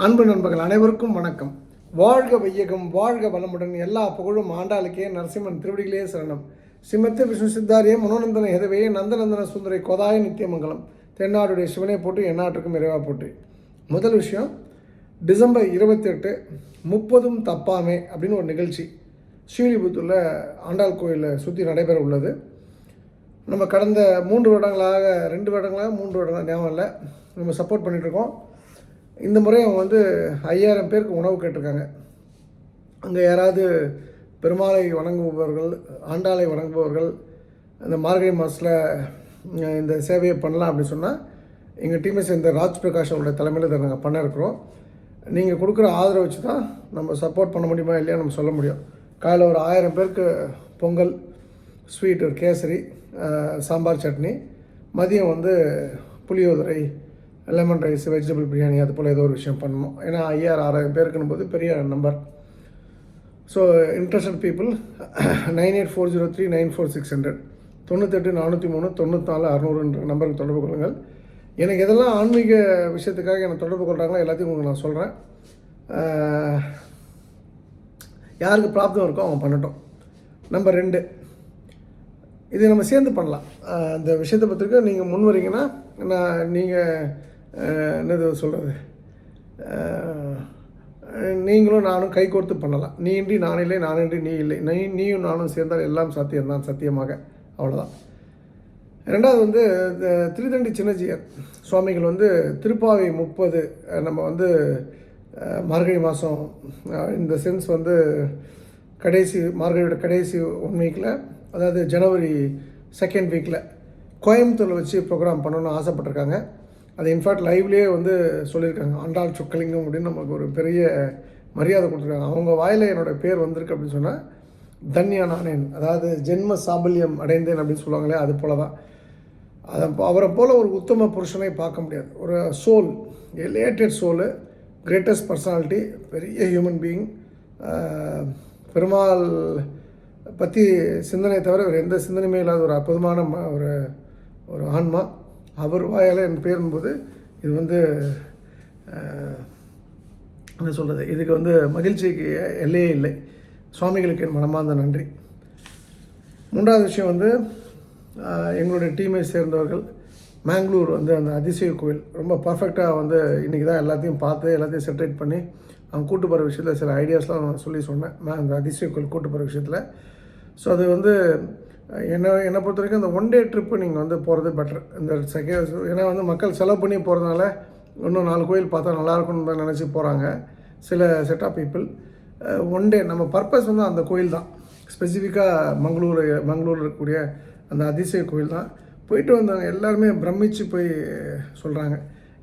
அன்பு நண்பர்கள் அனைவருக்கும் வணக்கம். வாழ்க வையகம் வாழ்க வளமுடன் எல்லா புகழும் ஆண்டாளுக்கே நரசிம்மன் திருவடிகளே சரணம். சிம்மத்த விஷ்ணு சித்தாரிய மனோநந்தன ஹெதவே நந்தநந்தன சுந்தரை கோதாய நித்தியமங்கலம். தென்னாடுடைய சிவனை போட்டு எந்நாட்டுக்கும் இறைவா போட்டு. முதல் விஷயம் டிசம்பர் இருபத்தெட்டு முப்பதும் தப்பாமே அப்படின்னு ஒரு நிகழ்ச்சி. ஸ்ரீலிபுத்தூரில் ஆண்டாள் கோயிலில் சுற்றி நடைபெற உள்ளது. நம்ம கடந்த மூன்று வருடங்களாக ரெண்டு வருடங்களாக மூன்று வருடங்களாக ஞாபகம் இல்லை. நம்ம சப்போர்ட் பண்ணிகிட்ருக்கோம் இந்த முறை அவங்க வந்து ஐயாயிரம் பேருக்கு உணவு கேட்டிருக்காங்க. அங்கே யாராவது பெருமாளை வணங்குபவர்கள் ஆண்டாளை வணங்குபவர்கள் இந்த மார்கழி மாதத்தில் இந்த சேவையை பண்ணலாம் அப்படின்னு சொன்னால் எங்கள் டீமை சேர்ந்த ராஜ் பிரகாஷ் அவருடைய தலைமையில் இதை நாங்கள் பண்ண இருக்கிறோம். நீங்கள் கொடுக்குற ஆதரவு வச்சு தான் நம்ம சப்போர்ட் பண்ண முடியுமா இல்லையா நம்ம சொல்ல முடியும். காலையில் ஒரு ஆயிரம் பேருக்கு பொங்கல் ஸ்வீட் ஒரு கேசரி சாம்பார் சட்னி மதியம் வந்து puliyodarai lemon rice vegetable biryani அது போல் ஏதோ ஒரு விஷயம் பண்ணணும் ஏன்னா ஐயாயிரம் ஆறாயிரம் பேருக்குன்னு போது பெரிய number. So interested people nine eight four zero three nine four six hundred தொண்ணூத்தெட்டு நானூற்றி மூணு தொண்ணூத்தாலு அறநூறுன்ற நம்பருக்கு தொடர்பு கொள்ளுங்கள். எனக்கு எதெல்லாம் ஆன்மீக விஷயத்துக்காக என்னை தொடர்பு கொள்கிறாங்களோ எல்லாத்தையும் உங்களுக்கு நான் சொல்கிறேன் யாருக்கு ப்ராப்ளம் இருக்கோ அவங்க பண்ணட்டும். நம்பர் ரெண்டு இது நம்ம சேர்ந்து பண்ணலாம். அந்த இந்த விஷயத்தை பற்றிக்க நீங்கள் முன் வரீங்கன்னா நான் நீங்கள் என்னது சொல்கிறது நீங்களும் நானும் கை கோர்த்து பண்ணலாம். நீ இன்றி நான் இல்லை நான் இன்றி நீ இல்லை. நீ நீயும் நானும் சேர்ந்தால் எல்லாம் சத்தியம்தான் சத்தியமாக. அவ்வளோதான் ரெண்டாவது வந்து திருத்தண்டி சின்னஜியர் சுவாமிகள் வந்து திருப்பாவை முப்பது நம்ம வந்து மார்கழி மாதம் இந்த சென்ஸ் வந்து கடைசி மார்கழியோட கடைசி ஒன் வீக்கில் அதாவது ஜனவரி செகண்ட் வீக்கில் கோயம்புத்தூரில் வச்சு ப்ரோக்ராம் பண்ணணும்னு ஆசைப்பட்டிருக்காங்க. அது இன்ஃபேக்ட் லைவ்லேயே வந்து சொல்லியிருக்காங்க. ஆண்டாள் சொக்கலிங்கம் அப்படின்னு நமக்கு ஒரு பெரிய மரியாதை கொடுத்துருக்காங்க. அவங்க வாயில் என்னோட பேர் வந்திருக்கு அப்படின்னு சொன்னால் தன்யா நானேன். அதாவது ஜென்ம சாபல்யம் அடைந்தேன் அப்படின்னு சொல்லுவாங்களே அது போல தான் அதை அவரை போல் ஒரு உத்தம புருஷனை பார்க்க முடியாது. ஒரு soul elated soul greatest personality பெரிய ஹியூமன் பீயிங் பெருமாள் பற்றி சிந்தனை தவிர வேறு எந்த சிந்தனையுமே இல்லாத ஒரு அற்புதமான ஒரு ஒரு ஆன்மா. அவர் வாயால் என் பேரும்போது இது வந்து என்ன சொல்கிறது இதுக்கு வந்து மகிழ்ச்சிக்கு எல்லையே இல்லை. சுவாமிகளுக்கு என் மனமார்ந்த நன்றி. மூன்றாவது விஷயம் வந்து எங்களுடைய டீமை சேர்ந்தவர்கள். மேங்களூர் வந்து அந்த அதிசய கோயில் ரொம்ப பர்ஃபெக்டாக வந்து இன்றைக்கி தான் எல்லாத்தையும் பார்த்து எல்லாத்தையும் செட்டரேட் பண்ணி அவங்க கூட்டு போகிற விஷயத்தில் சில ஐடியாஸ்லாம் நான் சொல்லி சொன்னேன். நான் அந்த அதிசய கோயில் கூட்டு போகிற விஷயத்தில். ஸோ அது வந்து என்னை என்னை பொறுத்த வரைக்கும் அந்த ஒன் டே ட்ரிப்பு நீங்கள் வந்து போகிறது பெட்டர் இந்த செகண்ட் ஏன்னா வந்து மக்கள் செலவு பண்ணி போகிறதுனால இன்னும் நாலு கோயில் பார்த்தா நல்லாயிருக்கும்னு தான் நினச்சி போகிறாங்க சில set of people one day நம்ம பர்பஸ் வந்து அந்த கோயில் தான். ஸ்பெசிஃபிக்காக மங்களூர் மங்களூரில் இருக்கக்கூடிய அந்த அதிசய கோயில் தான். போயிட்டு வந்தவங்க எல்லாருமே பிரமிச்சு போய் சொல்கிறாங்க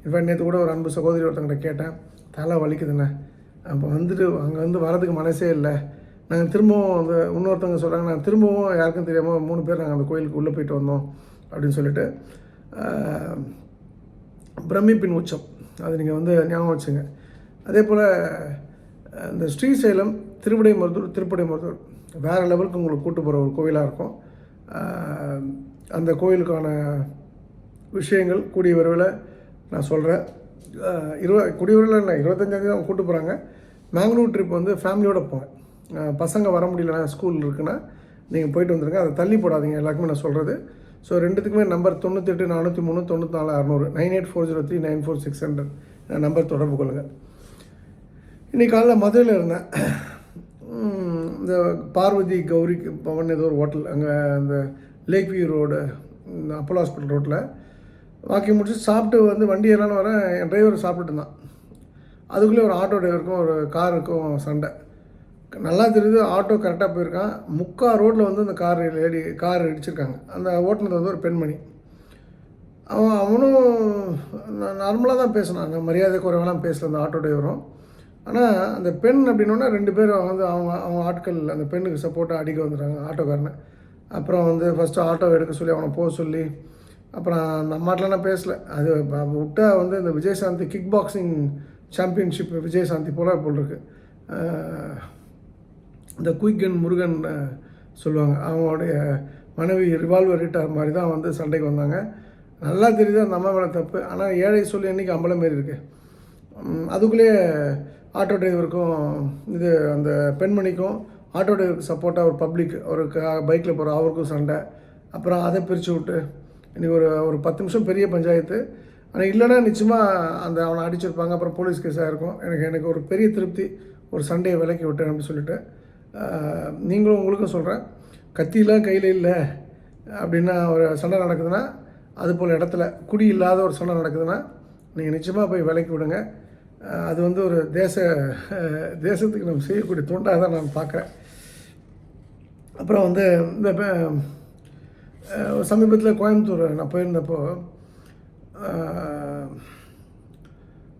இன்ஃபேக்ட் நேற்று கூட ஒரு அன்பு சகோதரி ஒருத்தங்கிட்ட கேட்டேன். தலை வலிக்குதுண்ணே. அப்போ வந்துட்டு அங்கே வந்து வரதுக்கு மனசே இல்லை. நாங்கள் திரும்பவும் அந்த இன்னொருத்தவங்க சொல்கிறாங்க நாங்கள் திரும்பவும் யாருக்கும் தெரியாமல் மூணு பேர் நாங்கள் அந்த கோயிலுக்கு உள்ளே போயிட்டு வந்தோம் அப்படின்னு சொல்லிட்டு பிரமிப்பின் உச்சம். அது நீங்கள் வந்து ஞாபகம் வச்சுங்க. அதே போல் இந்த ஸ்ரீசைலம் திருவிடை மருதூர் திருப்படை மருதூர் வேறு லெவலுக்கு உங்களுக்கு கூட்டு போகிற ஒரு கோயிலாக இருக்கும். அந்த கோயிலுக்கான விஷயங்கள் கூடிய விரைவில் நான் சொல்கிறேன் இருவ கூடிய விரைவில் இல்லை இருபத்தஞ்சாந்தேதி அவங்க கூட்டு போகிறாங்க மேங்களூர் ட்ரிப் வந்து ஃபேமிலியோடு போங்க பசங்க வர முடியலன்னா ஸ்கூல் இருக்குன்னா நீங்கள் போயிட்டு வந்துருங்க. அதை தள்ளி போடாதீங்க எல்லாருக்குமே நான் சொல்கிறது ஸோ ரெண்டுத்துக்குமே நம்பர் தொண்ணூத்தெட்டு நானூற்றி மூணு தொண்ணூற்றி நாலு அறநூறு nine eight four zero three nine four six hundred number தொடர்பு கொள்ளுங்கள் இன்னைக்கு காலைல மதுரையில் இருந்தேன். இந்த பார்வதி கௌரி பவன் ஏதோ ஒரு ஹோட்டல் அங்கே அந்த லேக் வியூ ரோடு இந்த அப்போலோ ஹாஸ்பிட்டல் ரோட்டில் வாக்கிங் முடிச்சு சாப்பிட்டு வந்து வண்டி ஏறலான்னு வரேன். என் டிரைவர் சாப்பிட்டுட்டு இருந்தான். அதுக்குள்ளே ஒரு ஆட்டோ டிரைவருக்கும் ஒரு காருக்கும் சண்டை. நல்லா தெரியுது ஆட்டோ கரெக்டாக போயிருக்கான். முக்கா ரோட்டில் வந்து அந்த கார் லேடி கார் இடிச்சிருக்காங்க. அந்த ஓட்டுனது வந்து ஒரு பெண்மணி. அவன் அவனும் நார்மலாக தான் பேசினான். அந்த மரியாதை குறைவெல்லாம் பேசல அந்த ஆட்டோ டிரைவரும் ஆனால் அந்த பெண் அப்படின்னோன்னா ரெண்டு பேரும் வந்து அவங்க அவங்க ஆட்கள் அந்த பெண்ணுக்கு சப்போர்ட்டாக அடிக்க வந்துடுறாங்க ஆட்டோக்காரனை அப்புறம் வந்து ஃபஸ்ட்டு ஆட்டோ எடுக்க சொல்லி அவனை போக சொல்லி அப்புறம் அந்த அம்மாட்டெலாம் பேசலை. அது விட்டா வந்து இந்த Vijayashanti kick boxing championship Vijayashanti போல போல் இருக்குது இந்த குயிக்கன் முருகன் சொல்லுவாங்க. அவங்களுடைய மனைவி ரிவால்வர் ஹிட்டார் மாதிரி தான் வந்து சண்டைக்கு வந்தாங்க. நல்லா தெரியுது அந்த அம்மா மேலே தப்பு. ஆனால் ஏழை சொல்லி என்றைக்கு அம்பலம் மாரி இருக்கு? அதுக்குள்ளேயே ஆட்டோ டிரைவருக்கும் இது அந்த பெண்மணிக்கும் ஆட்டோ டிரைவருக்கு சப்போர்ட்டாக ஒரு பப்ளிக் ஒரு பைக்கில் போகிற அவருக்கும் சண்டை. அப்புறம் அதை பிரித்து விட்டு இன்றைக்கி ஒரு ஒரு பத்து நிமிஷம் பெரிய பஞ்சாயத்து. ஆனால் இல்லைன்னா நிச்சயமாக அந்த அவனை அடிச்சிருப்பாங்க. அப்புறம் போலீஸ் கேஸாக இருக்கும். எனக்கு எனக்கு ஒரு பெரிய திருப்தி ஒரு சண்டையை விலக்கி விட்டேன் அப்படின்னு சொல்லிட்டு நீங்களும் உங்களுக்கும் சொல்கிறேன் கத்திலாம் கையில் இல்லை. அப்படின்னா ஒரு சண்டை நடக்குதுன்னா அது போல் இடத்துல குடி இல்லாத ஒரு சண்டை நடக்குதுன்னா நீங்கள் நிச்சயமாக போய் விலைக்கு விடுங்க. அது வந்து ஒரு தேச தேசத்துக்கு நம்ம செய்யக்கூடிய தொண்டாக தான் நான் பார்க்குறேன். அப்புறம் வந்து இந்த சமீபத்தில் கோயம்புத்தூர் நான் போயிருந்தப்போ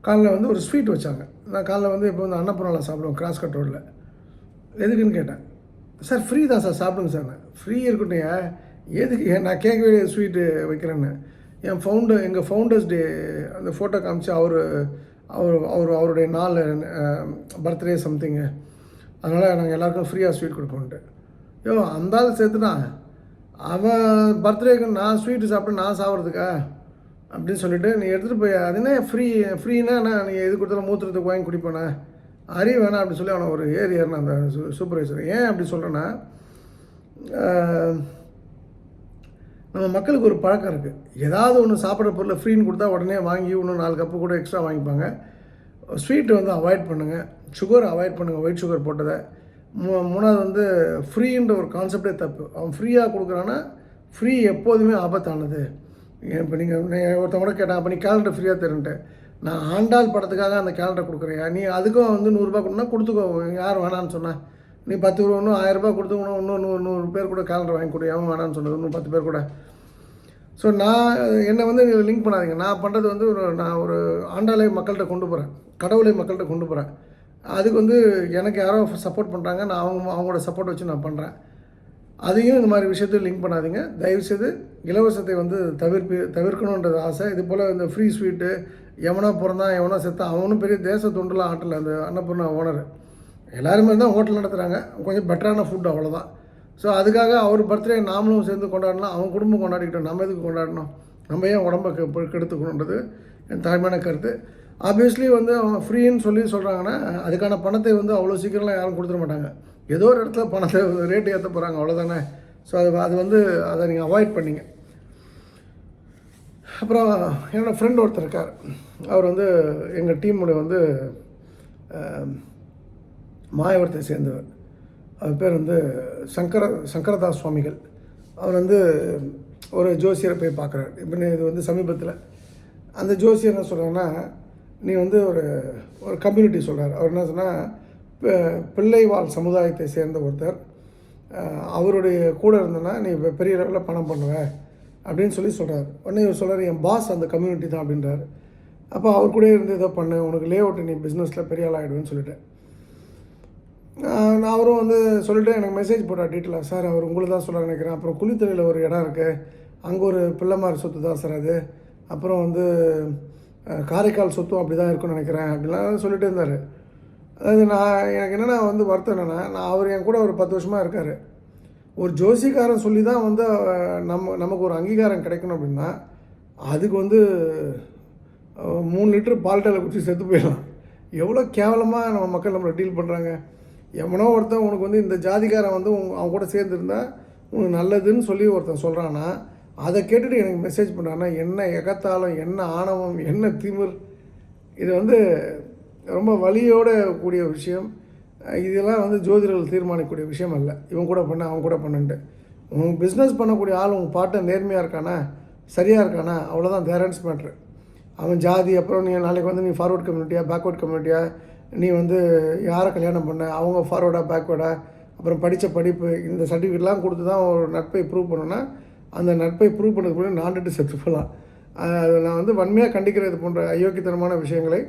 காலைல வந்து ஒரு ஸ்வீட் வச்சாங்க. நான் காலைல வந்து இப்போ வந்து அன்னபுரம் சாப்பிடுவோம் கிராஸ் கட் ரோட்டில் எதுக்குன்னு கேட்டேன். சார் ஃப்ரீ தான் சார் சாப்பிடுங்க சார். நான் ஃப்ரீ இருக்கட்டும் எதுக்கு? நான் கேட்கவே ஸ்வீட்டு வைக்கிறேன்னு. என் ஃபவுண்டர் எங்கள் ஃபவுண்டர்ஸ் டே அந்த ஃபோட்டோ காமிச்சு அவர் அவர் அவர் அவருடைய நாள் பர்த்டே சம்திங்கு அதனால் நாங்கள் எல்லாருக்கும் ஃப்ரீயாக ஸ்வீட் கொடுப்போன்ட்டு. யோ அந்த ஆள் சேர்த்துட்டான் அவன் பர்த்டேக்கு நான் ஸ்வீட்டு சாப்பிட்டு நான் சாப்பிட்றதுக்கா? அப்படின்னு சொல்லிட்டு நீ எடுத்துகிட்டு போய் அது என்ன ஃப்ரீ ஃப்ரீனா நான் நீ எது கொடுத்தாலும் மூத்திரத்துக்கு வாங்கி குடிப்பேனே? அறி வேணாம் அப்படின்னு சொல்லி அவனை ஒரு ஏறி ஏறினான் அந்த சூ சூப்பர்வைசர். ஏன் அப்படி சொல்கிறேன்னா நம்ம மக்களுக்கு ஒரு பழக்கம் இருக்குது ஏதாவது ஒன்று சாப்பிட்ற பொருளை ஃப்ரீன்னு கொடுத்தா உடனே வாங்கி இன்னும் நாலு கப்பு கூட எக்ஸ்ட்ரா வாங்கிப்பாங்க. ஸ்வீட்டை வந்து அவாய்ட் பண்ணுங்கள் சுகர் அவாய்ட் பண்ணுங்கள் ஒயிட் சுகர் போட்டதை. மூ மூணாவது வந்து ஃப்ரீன்ற ஒரு கான்செப்டே தப்பு. அவன் ஃப்ரீயாக கொடுக்குறான்னா ஃப்ரீ எப்போதுமே ஆபத்தானது. இப்போ நீங்கள் ஒருத்தவங்க கூட கேட்டான் அப்போ நீ கேலண்டர் ஃப்ரீயாக தருன்ட்டு. நான் ஆண்டாள் படத்துக்காக அந்த கேலண்டர் கொடுக்குறியா நீ அதுக்கும் வந்து நூறுரூபா கொடுனா கொடுத்துக்கோ. யார் வேணான்னு சொன்னேன் நீ பத்து ரூபா ஒன்றும் ஆயிரரூபா கொடுத்துக்கணும். இன்னும் நூறு நூறு பேர் கூட கேலண்டர் வாங்கி கொடு. அவன் வேணான்னு சொன்னது. இன்னும் பத்து பேர் கூட. ஸோ நான் என்னை வந்து லிங்க் பண்ணாதீங்க. நான் பண்ணுறது வந்து ஒரு நான் ஒரு ஆண்டாளை மக்கள்கிட்ட கொண்டு போகிறேன் கடவுளை மக்கள்கிட்ட கொண்டு போகிறேன் அதுக்கு வந்து எனக்கு யாரோ சப்போர்ட் பண்ணுறாங்க நான் அவங்க அவங்களோட சப்போர்ட் வச்சு நான் பண்ணுறேன் அதையும் இந்த மாதிரி விஷயத்தையும் லிங்க் பண்ணாதீங்க. தயவுசெய்து இலவசத்தை வந்து தவிர்ப்பு தவிர்க்கணுன்றது ஆசை. இது போல் இந்த ஃப்ரீ ஸ்வீட்டு எவனோ பிறந்தான் எவனோ செத்தான் அவனும் பெரிய தேச தொண்டுலாம் ஆட்டல அந்த அன்னபூர்ணா ஓனர் எல்லாருமே தான் ஹோட்டல் நடத்துகிறாங்க கொஞ்சம் பெட்டரான ஃபுட் அவ்வளோதான் ஸோ அதுக்காக அவர் பர்த்டே நாமளும் சேர்ந்து கொண்டாடலாம் அவன் குடும்பம் கொண்டாடிக்கிட்டோம். நம்ம எதுக்கு கொண்டாடணும்? நம்ம ஏன் உடம்பை கெ- கெடுத்துக்கணுன்றது என் தாய்மையான கருத்து. ஆப்வியஸ்லி வந்து அவங்க ஃப்ரீன்னு சொல்லி சொல்கிறாங்கன்னா அதுக்கான பணத்தை வந்து அவ்வளோ சீக்கிரம்லாம் யாரும் கொடுத்துட மாட்டாங்க. ஏதோ ஒரு இடத்துல பணத்தை ரேட்டு ஏற்ற போகிறாங்க அவ்வளோதானே ஸோ அது அது வந்து அதை நீங்கள் அவாய்ட் பண்ணிங்க. அப்புறம் என்னோடய ஃப்ரெண்ட் ஒருத்தர் இருக்கார். அவர் வந்து எங்கள் டீமுடைய வந்து மாயவரத்தை சேர்ந்தவர். அவர் பேர் வந்து சங்கர சங்கரதாஸ் சுவாமிகள். அவர் வந்து ஒரு ஜோசியரை போய் பார்க்குறாரு. இப்போ இது வந்து சமீபத்தில். அந்த ஜோசியர் என்ன சொல்கிறாங்கன்னா நீ வந்து ஒரு ஒரு கம்யூனிட்டி சொல்கிறார் அவர் என்ன சொன்னால் பிள்ளைவாழ் சமுதாயத்தை சேர்ந்த ஒருத்தர் அவருடைய கூட இருந்தனா நீ பெரிய லெவலில் பணம் பண்ணுவ அப்படின்னு சொல்லி சொல்கிறார் உடனே இவர் சொல்கிறார் என் பாஸ் அந்த கம்யூனிட்டி தான் அப்படின்றார். அப்போ அவர் கூட இருந்து இதை பண்ணு உனக்கு லே அவுட் நீ பிஸ்னஸில் பெரிய ஆள் ஆகிடுவேன்னு சொல்லிட்டேன் நான் அவரும் வந்து சொல்லிட்டு எனக்கு மெசேஜ் போட்டார் டீட்டெயிலாக சார் அவர் உங்களுக்கு தான் சொல்ல நினைக்கிறேன். அப்புறம் குளித்தலையில் ஒரு இடம் இருக்குது அங்கே ஒரு பிள்ளைமார் சொத்து தான் சார் அது. அப்புறம் வந்து காரைக்கால் சொத்தும் அப்படி தான் இருக்கும்னு நினைக்கிறேன் அப்படிலாம் சொல்லிட்டு இருந்தார். அது நான் எனக்கு என்னென்னா வந்து வருத்தம் என்னென்னா நான் அவர் என் கூட ஒரு பத்து வருஷமாக இருக்கார். ஒரு ஜோசிக்காரன் சொல்லி தான் வந்து நம்ம நமக்கு ஒரு அங்கீகாரம் கிடைக்கணும் அப்படின்னா அதுக்கு வந்து மூணு லிட்டர் பால்டாவில் குடிச்சு செத்து போயிடலாம். எவ்வளோ கேவலமாக நம்ம மக்கள் நம்மளை டீல் பண்ணுறாங்க எவனோ ஒருத்தன் உனக்கு வந்து இந்த ஜாதிக்காரன் வந்து அவன் கூட சேர்ந்துருந்தா உனக்கு நல்லதுன்னு சொல்லி ஒருத்தன் சொல்கிறான்னா அதை கேட்டுட்டு எனக்கு மெசேஜ் பண்ணுறான்னா என்ன எகத்தாளம் என்ன ஆணவம் என்ன திமிர் இது வந்து ரொம்ப வலியோட கூடிய விஷயம். இதெல்லாம் வந்து ஜோதிடர்கள் தீர்மானிக்கக்கூடிய விஷயம் அல்ல. இவன் கூட பண்ண அவன் கூட பண்ணுன்ட்டு. உன் பிஸ்னஸ் பண்ணக்கூடிய ஆள் உன் பாட்டை நேர்மையாக இருக்கானா? சரியாக இருக்கானா? அவ்வளோதான் தேரன்ஸ் மேட்ரு அவன் ஜாதி அப்புறம் நீ நாளைக்கு வந்து நீ ஃபார்வர்ட் கம்யூனிட்டியா பேக்வர்ட் கம்யூனிட்டியா நீ வந்து யாரை கல்யாணம் பண்ண? அவங்க ஃபார்வர்டா பேக்வேர்டா அப்புறம் படித்த படிப்பு இந்த சர்டிஃபிகேட்லாம் கொடுத்து தான் ஒரு நட்பை ப்ரூவ் பண்ணோன்னா அந்த நட்பை ப்ரூவ் பண்ணதுக்கு முன்னாடி நான்ட்டு செத்து போகலாம். நான் வந்து வன்மையாக கண்டிக்கிறது போன்ற அயோக்கியத்தனமான விஷயங்களை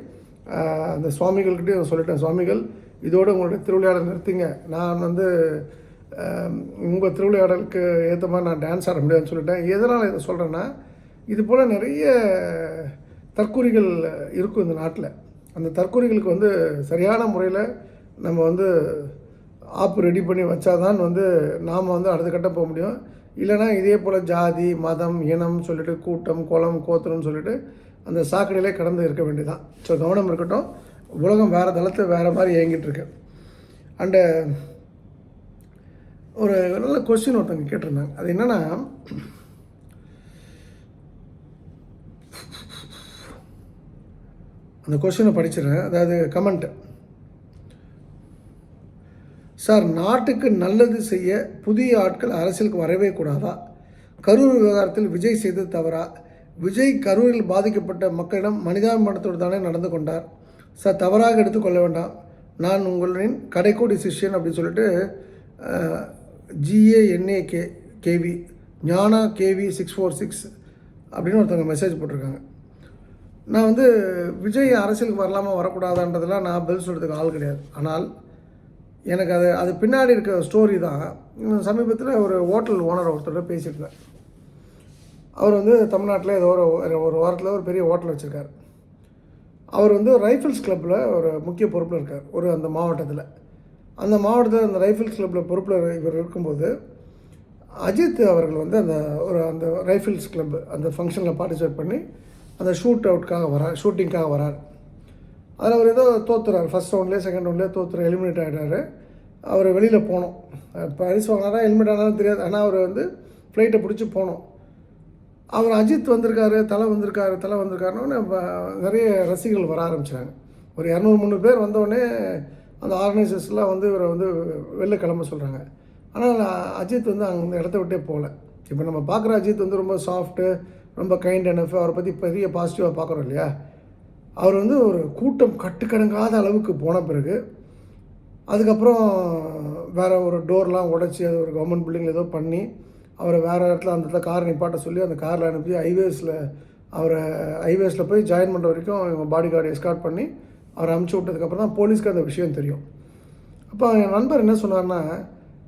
அந்த சுவாமிகள்கிட்டையும் சொல்லிட்டேன் சுவாமிகள் இதோடு உங்களுடைய திருவிளையாடல் நிறுத்திங்க. நான் வந்து உங்கள் திருவிளையாடலுக்கு ஏற்ற மாதிரி நான் டான்ஸ் ஆட முடியாதுன்னு சொல்லிட்டேன். எதனால் இதை சொல்கிறேன்னா இது போல் நிறைய தற்கூறிகள் இருக்கும் இந்த நாட்டில். அந்த தற்கூறிகளுக்கு வந்து சரியான முறையில் நம்ம வந்து ஆப் ரெடி பண்ணி வச்சாதான் வந்து நாம் வந்து அடுத்த கட்டம் போக முடியும். இல்லைன்னா இதே போல் ஜாதி மதம் இனம் சொல்லிட்டு கூட்டம் குளம் கோத்திரம்னு சொல்லிட்டு அந்த சாக்கடையிலே கடந்து இருக்க வேண்டியதான் ஸோ கவனம் இருக்கட்டும். உலகம் வேறு தளத்தை வேறு மாதிரி இயங்கிட்டுருக்கு அண்டு ஒரு நல்ல கொஸ்டின் ஒருத்தவங்க கேட்டிருந்தாங்க. அது என்னென்னா அந்த கொஸ்டினை படிச்சிடுறேன் அதாவது கமெண்ட் சார் நாட்டுக்கு நல்லது செய்ய புதிய ஆட்கள் அரசியலுக்கு வரவே கூடாதா? கரூர் விவகாரத்தில் விஜய் செய்தது தவறா? விஜய் கரூரில் பாதிக்கப்பட்ட மக்களிடம் மனிதாபிமானத்தோடு தானே நடந்து கொண்டார். சார் தவறாக எடுத்துக்கொள்ள வேண்டாம். நான் உங்களின் கடைக்கோடி சிஷ்யன் அப்படின்னு சொல்லிட்டு G A N A K K V Gnana K V six four six அப்படின்னு ஒருத்தவங்க மெசேஜ் போட்டிருக்காங்க. நான் வந்து விஜய் அரசியலுக்கு வரலாமா வரக்கூடாதான்றதெல்லாம் நான் பதில் சொல்கிறதுக்கு ஆள் கிடையாது. ஆனால் எனக்கு அது அது பின்னாடி இருக்க ஸ்டோரி தான். சமீபத்தில் ஒரு ஹோட்டல் ஓனர் ஒருத்தர் பேசியிருந்தேன். அவர் வந்து தமிழ்நாட்டில் ஏதோ ஒரு ஒரு வாரத்தில் ஒரு பெரிய ஹோட்டல் வச்சுருக்கார். அவர் வந்து ரைஃபிள்ஸ் கிளப்பில் ஒரு முக்கிய பொறுப்பில் இருக்கார் ஒரு அந்த மாவட்டத்தில். அந்த மாவட்டத்தில் அந்த ரைஃபிள்ஸ் கிளப்பில் பொறுப்பில் இவர் இருக்கும்போது அஜித் அவர்கள் வந்து அந்த ஒரு அந்த ரைஃபிள்ஸ் கிளப் அந்த ஃபங்க்ஷனில் பார்ட்டிசிபேட் பண்ணி அந்த ஷூட் அவுட்காக வரார் ஷூட்டிங்காக வரார். அதில் அவர் ஏதோ தோத்துறாரு ஃபஸ்ட் ரவுண்ட்லேயே செகண்ட் ரவுண்ட்லேயே தோத்துற எலிமினேட் ஆகிட்டார் அவர் வெளியில் போனோம். பரிசு வாங்கினாரா எலிமினேட் ஆனாலும் தெரியாது. ஆனால் அவர் வந்து ஃப்ளைட்டை பிடிச்சி போனோம். அவர் அஜித் வந்திருக்காரு தலை வந்திருக்காரு தலை வந்திருக்காருன்னு நிறைய ரசிகர்கள் வர ஆரம்பிச்சிட்டாங்க. ஒரு இரநூறு முந்நூறு பேர் வந்தோடனே அந்த ஆர்கனைசர்ஸ்லாம் வந்து இவரை வந்து வெளில கிளம்ப சொல்கிறாங்க ஆனால் அஜித் வந்து அங்கே இடத்த விட்டே போகல. இப்போ நம்ம பார்க்குற அஜித் வந்து ரொம்ப சாஃப்ட்டு ரொம்ப கைண்ட் எனஃப் அவரை பற்றி பெரிய பாசிட்டிவாக பார்க்குறோம் இல்லையா? அவர் வந்து ஒரு கூட்டம் கட்டுக்கடங்காத அளவுக்கு போன பிறகு அதுக்கப்புறம் வேறு ஒரு டோர்லாம் உடச்சி அது ஒரு கவர்மெண்ட் பில்டிங்கில் ஏதோ பண்ணி அவரை வேறு இடத்துல அந்த இடத்துல கார் நிப்பாட்ட சொல்லி அந்த காரில் அனுப்பி ஹைவேஸில் அவரை ஹைவேஸில் போய் ஜாயின் பண்ணுற வரைக்கும் இவங்க பாடி கார்டு எஸ்கார்ட் பண்ணி அவரை அமுச்சு விட்டதுக்கப்புறம் தான் போலீஸ்க்கு அந்த விஷயம் தெரியும். அப்போ என் நண்பர் என்ன சொன்னார்னா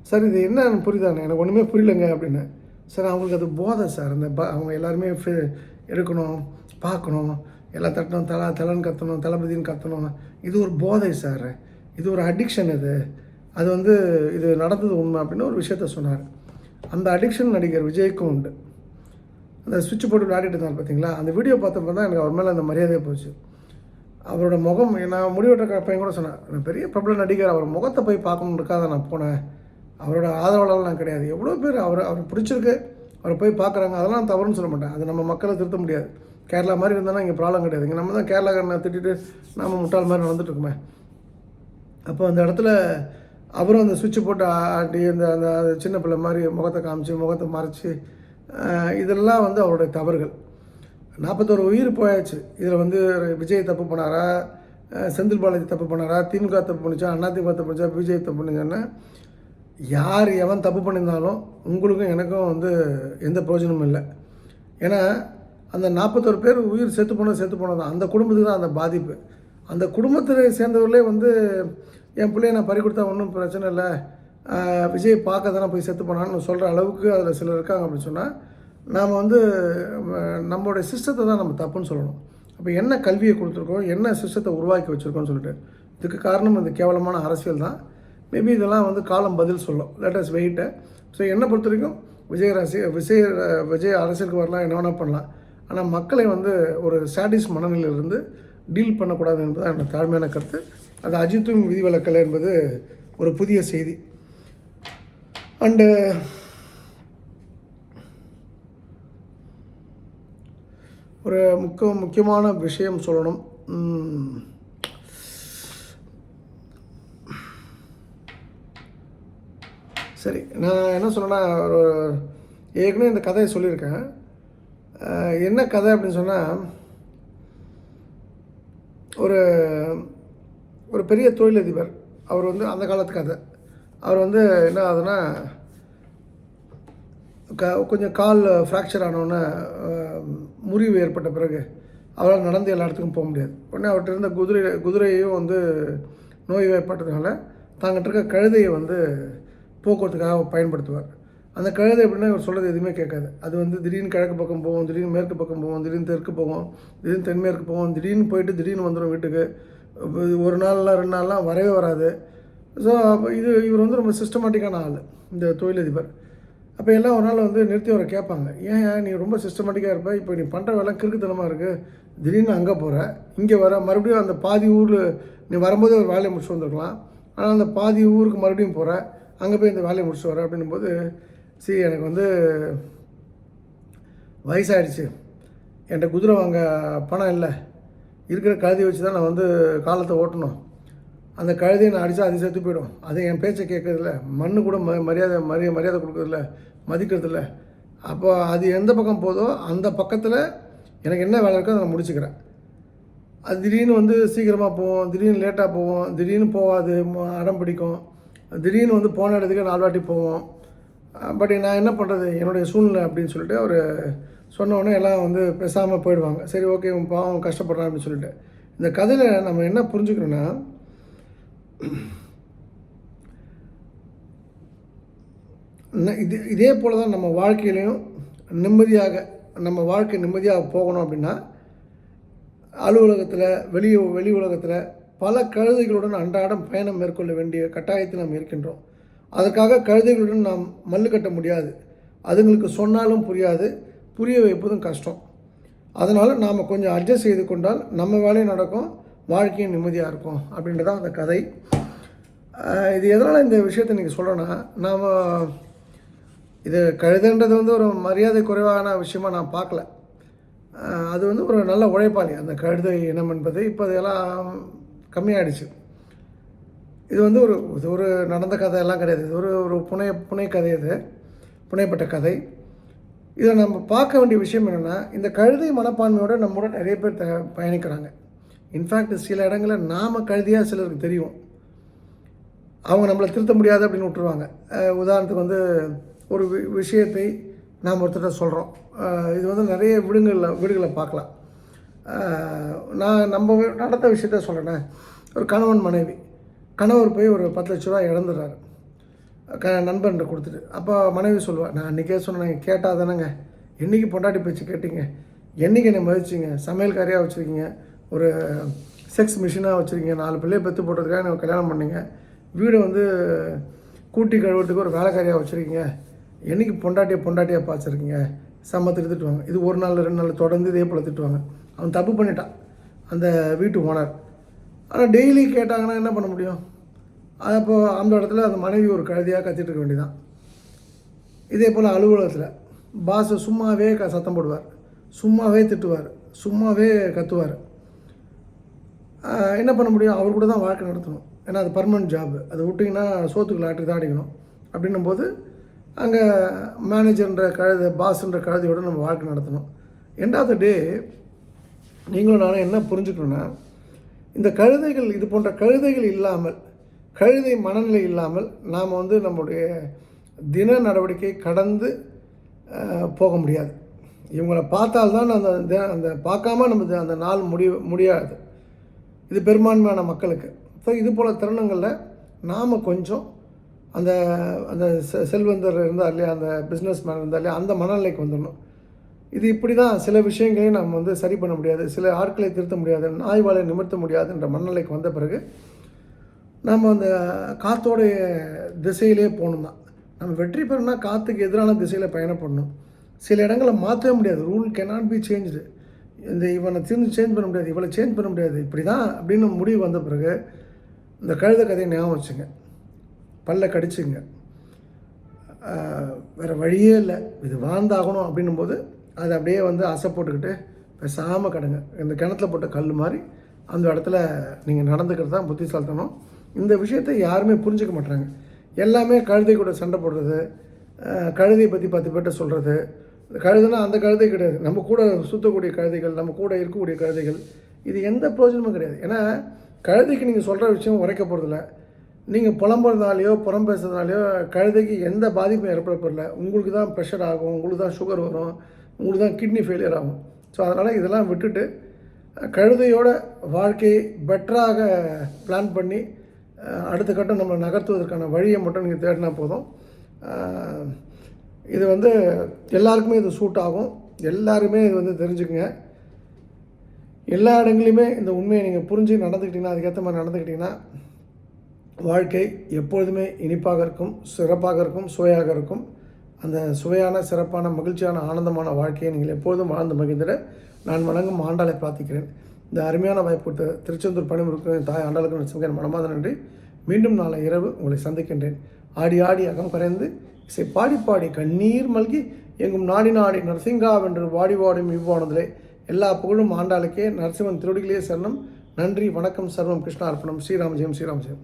சார் இது என்ன புரியுதாண்ணே எனக்கு ஒன்றுமே புரியலங்க அப்படின்னு. சார் அவங்களுக்கு அது போதை சார். அந்த ப அவங்க எல்லாருமே எடுக்கணும் பார்க்கணும். எல்லாம் தட்டணும் தலா தலைன்னு கத்தணும் தளபதினு கத்தணும். இது ஒரு போதை சார். இது ஒரு அடிக்ஷன் இது. அது வந்து இது நடந்தது உண்மை அப்படின்னு ஒரு விஷயத்த சொன்னார். அந்த அடிக்ஷன் நடிகர் விஜய்க்கும் உண்டு. அந்த சுவிட்ச் போட்டு விளையாடிட்டு இருந்தார் பார்த்தீங்களா அந்த வீடியோ பார்த்தப்போ தான் எனக்கு அவர் மேலே அந்த மரியாதையாக போச்சு. அவரோட முகம் நான் முடிவெட்ட பையன் கூட சொன்னேன் பெரிய பிரபல நடிகர் அவர் முகத்தை போய் பார்க்கணுன்றக்காக நான் போனேன். அவரோட ஆதரவாளர்லாம் கிடையாது. எவ்வளோ பேர் அவர் அவர் பிடிச்சிருக்கு அவரை போய் பார்க்குறாங்க அதெல்லாம் தவறுன்னு சொல்ல மாட்டேன். அது நம்ம மக்களை திருத்த முடியாது. கேரளா மாதிரி இருந்தாலும் இங்கே ப்ராப்ளம் கிடையாது. இங்கே நம்ம தான் கேரளாக்காரனை திட்டிட்டு நாம் முட்டாள் மாதிரி நடந்துட்டுருக்குமே அப்போ அந்த இடத்துல அப்புறம் அந்த சுவிட்ச் போட்டு ஆட்டி அந்த அந்த சின்ன பிள்ளை மாதிரி முகத்தை காமிச்சு முகத்தை மறைச்சி இதெல்லாம் வந்து அவருடைய தவறுகள். நாற்பத்தோரு உயிர் போயாச்சு. இதில் வந்து விஜய் தப்பு பண்ணாரா? செந்தில் பாலாஜி தப்பு பண்ணாரா? திமுக தப்பு பண்ணிச்சா? அதிமுக தப்பு பண்ணிச்சா? விஜய் தப்பு பண்ணிச்சான்னா யார் எவன் தப்பு பண்ணியிருந்தாலும் உங்களுக்கும் எனக்கும் வந்து எந்த பிரயோஜனமும் இல்லை. ஏன்னா அந்த நாற்பத்தோரு பேர் உயிர் செத்து போனது செத்து போனது அந்த குடும்பத்துக்கு தான் அந்த பாதிப்பு. அந்த குடும்பத்தை சேர்ந்தவர்களே வந்து என் பிள்ளைய நான் பறி கொடுத்தா ஒன்றும் பிரச்சனை இல்லை. விஜய் பார்க்க தானே போய் செத்து போனான்னு சொல்கிற அளவுக்கு அதில் சிலர் இருக்காங்க அப்படின்னு சொன்னால் நாம் வந்து நம்மளுடைய சிஸ்டத்தை தான் நம்ம தப்புன்னு சொல்லணும். அப்போ என்ன கல்வியை கொடுத்துருக்கோம் என்ன சிஸ்டத்தை உருவாக்கி வச்சுருக்கோம்னு சொல்லிட்டு. இதுக்கு காரணம் இந்த கேவலமான அரசியல் தான். மேபி இதெல்லாம் வந்து காலம் பதில் சொல்லும். லேட்டஸ்ட் வெயிட்டை ஸோ என்னை பொறுத்த வரைக்கும் விஜய் ரசி விஜய் விஜய் அரசியலுக்கு வரலாம் என்ன வேணால் பண்ணலாம். ஆனால் மக்களை வந்து ஒரு சாட்டிஸ் மனநிலையிலிருந்து டீல் பண்ணக்கூடாது என்பது என்னோடய தாழ்மையான கருத்து. அது அஜித்தும் விதிவிலக்கலை என்பது ஒரு புதிய செய்தி. அண்டு uh, ஒரு முக்க முக்கியமான விஷயம் சொல்லணும். சரி நான் என்ன சொன்னேன்னா ஒரு ஏற்கனவே இந்த கதையை சொல்லியிருக்கேன். என்ன கதை அப்படின்னு சொன்னால் ஒரு ஒரு பெரிய தொழிலதிபர். அவர் வந்து அந்த காலத்து கதை அவர் வந்து என்ன ஆகுதுன்னா க கொஞ்சம் கால் ஃப்ராக்சர் ஆனோடனே முறிவு ஏற்பட்ட பிறகு அவரால் நடந்து எல்லா இடத்துக்கும் போக முடியாது. உடனே அவர்கிட்ட இருந்த குதிரை குதிரையும் வந்து நோய் ஏற்பட்டதுனால தாங்கிட்ட இருக்க கழுதையை வந்து போக்குவரத்துக்காக பயன்படுத்துவார். அந்த கழுதை எப்படின்னா இவர் சொல்கிறது எதுவுமே கேட்காது. அது வந்து திடீர்னு கிழக்கு பக்கம் போகும் திடீர்னு மேற்கு பக்கம் போகும் திடீர்னு தெற்கு போகும் திடீர்னு தென்மேற்கு போகும் திடீர்னு போயிட்டு திடீர்னு வந்துடும் வீட்டுக்கு. ஒரு நாள்லாம் ரெண்டு நாள்லாம் வரவே வராது. ஸோ அப்போ இது இவர் வந்து ரொம்ப சிஸ்டமேட்டிக்கான ஆள் இந்த தொழிலதிபர். அப்போ எல்லாம் ஒரு நாள் வந்து நிறுத்தி அவரை கேட்பாங்க. ஏன் ஏன் நீ ரொம்ப சிஸ்டமேட்டிக்காக இருப்ப? இப்போ நீ பண்ணுற வேலை கிறுக்குத்தனமாக இருக்குது திடீர்னு அங்கே போகிற இங்கே வர. மறுபடியும் அந்த பாதி ஊரில் நீ வரும்போது ஒரு வேலையை முடிச்சு வந்துருக்கலாம். ஆனால் அந்த பாதி ஊருக்கு மறுபடியும் போகிற அங்கே போய் இந்த வேலையை முடிச்சு வர. அப்படின்னும்போது சரி எனக்கு வந்து வயசாகிடுச்சு என்கிட்ட குதிரை வாங்க பணம் இல்லை. இருக்கிற கழுதியை வச்சு தான் நான் வந்து காலத்தை ஓட்டணும். அந்த கழுதையை நான் அடித்தா அது செத்து போயிடும். அது என் பேச்சை கேட்கறதில்ல. மண்ணு கூட ம மரியாதை மரியா மரியாதை கொடுக்கறதில்ல. மதிக்கிறதில்ல. அப்போ அது எந்த பக்கம் போதோ அந்த பக்கத்தில் எனக்கு என்ன வேலை இருக்கோ அதை நான் முடிச்சுக்கிறேன். அது திடீர்னு வந்து சீக்கிரமாக போவோம். திடீர்னு லேட்டாக போவோம். திடீர்னு போகாது. அடம் பிடிக்கும். திடீர்னு வந்து போன இடத்துக்கு நாலு வாட்டி போவோம். பட் நான் என்ன பண்ணுறது என்னுடைய சூழ்நிலை அப்படின்னு சொல்லிட்டு அவர் சொன்னோடனே எல்லாம் வந்து பேசாமல் போயிடுவாங்க. சரி ஓகே உன் பாவம் கஷ்டப்படுறான் அப்படின்னு சொல்லிட்டு. இந்த கதையில் நம்ம என்ன புரிஞ்சுக்கணும்னா இது இதே போல் தான் நம்ம வாழ்க்கையிலையும் நிம்மதியாக நம்ம வாழ்க்கை நிம்மதியாக போகணும் அப்படின்னா அலுவலகத்தில் வெளி வெளி உலகத்தில் பல கழுதைகளுடன் அன்றாடம் பயணம் மேற்கொள்ள வேண்டிய கட்டாயத்தில் நாம் இருக்கின்றோம். அதற்காக கழுதைகளுடன் நாம் மல்லு கட்ட முடியாது. அதுங்களுக்கு சொன்னாலும் புரியாது. புரிய வைப்பதும் கஷ்டம். அதனால் நாம் கொஞ்சம் அட்ஜஸ்ட் செய்து கொண்டால் நம்ம வேலையும் நடக்கும் வாழ்க்கையும் நிம்மதியாக இருக்கும் அப்படின்றதான் அந்த கதை. இது எதனால் இந்த விஷயத்தை நீங்கள் சொல்கிறேன்னா நாம் இது கழுதைன்றது வந்து ஒரு மரியாதை குறைவான விஷயமா நான் பார்க்கல. அது வந்து ஒரு நல்ல உழைப்பாளி. அந்த கழுதை இனம் என்பது இப்போ இதெல்லாம் கம்மியாயிடுச்சு. இது வந்து ஒரு இது ஒரு நடந்த கதையெல்லாம் கிடையாது. இது ஒரு ஒரு புனை புனை கதை இது. புனைப்பட்ட கதை. இதில் நம்ம பார்க்க வேண்டிய விஷயம் என்னென்னா இந்த கழுதை மனப்பான்மையோட நம்மோட நிறைய பேர் த பயணிக்கிறாங்க. இன்ஃபேக்ட் சில இடங்களில் நாம் கழுதியாக சிலருக்கு தெரியும். அவங்க நம்மளை திருத்த முடியாது அப்படின்னு விட்டுருவாங்க. உதாரணத்துக்கு வந்து ஒரு வி விஷயத்தை நாம் ஒருத்தர்கிட்ட சொல்கிறோம் இது வந்து நிறைய வீடுங்களில் வீடுகளை பார்க்கலாம். நான் நம்ம நடந்த விஷயத்த சொல்கிறேனே ஒரு கணவன் மனைவி. கணவர் போய் ஒரு பத்து லட்ச ரூபா இழந்துடுறாரு. க நண்பன்கிட்ட கொடுத்துட்டு அப்போ மனைவி சொல்லுவாள் நான் அன்றைக்கே சொன்னேன் கேட்டால் தானேங்க. என்றைக்கு பொண்டாட்டி பேச்சு கேட்டீங்க? என்றைக்கு என்னை மதிச்சிங்க? சமையல்காரியாக வச்சுருக்கீங்க ஒரு செக்ஸ் மிஷினாக வச்சுருக்கீங்க நாலு பிள்ளைய பெற்று போட்டதுக்காக எனக்கு கல்யாணம் பண்ணிங்க. வீடை வந்து கூட்டி கழுவுறதுக்கு ஒரு வேலைக்காரியாக வச்சுருக்கீங்க. என்றைக்கு பொண்டாட்டியை பொண்டாட்டியாக பார்த்துருக்கீங்க செம்ம திட்டுவாங்க. இது ஒரு நாள் ரெண்டு நாள் தொடர்ந்து இதே போல் திட்டுவாங்க. அவன் தப்பு பண்ணிட்டான். அந்த வீட்டு ஓனர். ஆனால் டெய்லி கேட்டாங்கன்னா என்ன பண்ண முடியும்? அப்போது அந்த இடத்துல அந்த மனைவி ஒரு கழுதியாக கத்திட்டு இருக்க வேண்டியதான் இதே போல் அலுவலகத்தில் பாஸ் சும்மாவே க சத்தம் போடுவார். சும்மாவே திட்டுவார். சும்மாவே கத்துவார். என்ன பண்ண முடியும்? அவர் கூட தான் வாழ்க்கை நடத்தணும். ஏன்னா அது பர்மனெண்ட் ஜாப் அதை விட்டிங்கன்னா சோத்துக்கு லாட்டுக்கு தான் அடிக்கணும். அப்படின்னும் போது அங்கே மேனேஜர்ன்ற கழுதை பாஸ்ன்ற கழுதையோடு நம்ம வாழ்க்கை நடத்தணும். எண்ட் ஆஃப் த டே நீங்களும் நானும் என்ன புரிஞ்சுக்கணுன்னா இந்த கழுதைகள் இது போன்ற கழுதைகள் இல்லாமல் கழுதை மனநிலை இல்லாமல் நாம் வந்து நம்முடைய தின நடவடிக்கை கடந்து போக முடியாது. இவங்களை பார்த்தால்தான் அந்த அந்த பார்க்காம நம்ம அந்த நாள் முடிய முடியாது. இது பெரும்பான்மையான மக்களுக்கு. ஸோ இது போல் தருணங்களில் நாம் கொஞ்சம் அந்த அந்த செ- செல்வந்தர் இருந்தால் இல்லையா அந்த பிஸ்னஸ் மேன் இருந்தால் இல்லையா அந்த மனநிலைக்கு வந்துடணும். இது இப்படி தான் சில விஷயங்களையும் நம்ம வந்து சரி பண்ண முடியாது சில ஆட்களை திருத்த முடியாது நாய் வாழை நிமிர்த்த முடியாதுன்ற மனநிலைக்கு வந்த பிறகு நம்ம அந்த காற்றோடைய திசையிலே போகணும் தான் நம்ம வெற்றி பெறணும்னா காற்றுக்கு எதிரான திசையில் பயணப்படணும். சில இடங்களை மாற்றவே முடியாது. ரூல் கெனாட் பி சேஞ்சு இந்த இவனை திரும்பி சேஞ்ச் பண்ண முடியாது. இவளை சேஞ்ச் பண்ண முடியாது. இப்படி தான் அப்படின்னு முடிவு வந்த பிறகு இந்த கழுத கதையை ஞாபகம் வச்சுங்க. பல்ல கடிச்சுங்க. வேறு வழியே இல்லை. இது வாழ்ந்தாகணும் அப்படின்னும் போது அதை அப்படியே வந்து அசை போட்டுக்கிட்டு பேசாமல் கடுங்க. இந்த கிணத்துல போட்ட கல் மாதிரி அந்த இடத்துல நீங்கள் நடந்துக்கிறது தான் புத்திசாலித்தனம். இந்த விஷயத்தை யாருமே புரிஞ்சுக்க மாட்டாங்க எல்லாமே கழுதை கூட சண்டை போடுறது கழுதையை பற்றி பத்து பேர்கிட்ட சொல்கிறது கழுதுனா அந்த கழுதை கிடையாது. நம்ம கூட சுற்றக்கூடிய கழுதைகள் நம்ம கூட இருக்கக்கூடிய கழுதைகள். இது எந்த பிரயோஜனமும் கிடையாது. ஏன்னா கழுதைக்கு நீங்கள் சொல்கிற விஷயம் உரைக்க போகிறதில்ல நீங்கள் புலம்புறதுனாலையோ புறம் பேசுறதுனாலையோ கழுதைக்கு எந்த பாதிப்பும் ஏற்பட உங்களுக்கு தான் ப்ரெஷர் ஆகும் உங்களுக்கு தான் சுகர் வரும் உங்களுக்கு தான் கிட்னி ஃபெயிலியர் ஆகும். ஸோ அதனால் இதெல்லாம் விட்டுட்டு கழுதையோட வாழ்க்கையை பெட்டராக பிளான் பண்ணி அடுத்த கட்டம் நம்ம நகர்த்துவதற்கான வழியை மட்டும் நீங்கள் தேடினா போதும். இது வந்து எல்லாருக்குமே இது சூட் ஆகும். எல்லாருமே இது வந்து தெரிஞ்சுக்குங்க. எல்லா இடங்களையுமே இந்த உண்மையை நீங்கள் புரிஞ்சு நடந்துக்கிட்டீங்கன்னா அதுக்கேற்ற மாதிரி நடந்துக்கிட்டிங்கன்னா வாழ்க்கை எப்பொழுதுமே இனிப்பாக இருக்கும் சிறப்பாக இருக்கும் சுவையாக இருக்கும். அந்த சுவையான சிறப்பான மகிழ்ச்சியான ஆனந்தமான வாழ்க்கையை நீங்கள் எப்பொழுதும் வாழ்ந்து மகிழ்ந்திட நான் வணங்கும் ஆண்டாளை பிரார்த்திக்கிறேன். இந்த அருமையான வாய்ப்பு கொடுத்த திருச்செந்தூர் பணிமுறுக்கிற தாய் ஆண்டாளுக்கு நரசிம்மன் மனமாத நன்றி. மீண்டும் நாளை இரவு உங்களை சந்திக்கின்றேன். ஆடி ஆடி அகம் கரைந்து இசை பாடி பாடி கண்ணீர் மல்கி எங்கும் நாடி நாடி நரசிங்காவென்று வாடி வாடும் இவ்வானதிலே எல்லா புகழும் ஆண்டாளுக்கே. நரசிம்மன் திருடிகளே சரணம். நன்றி வணக்கம் சர்வம் கிருஷ்ணா அர்ப்பணம் ஸ்ரீராம் ஜெயம் ஸ்ரீராம் ஜெயம்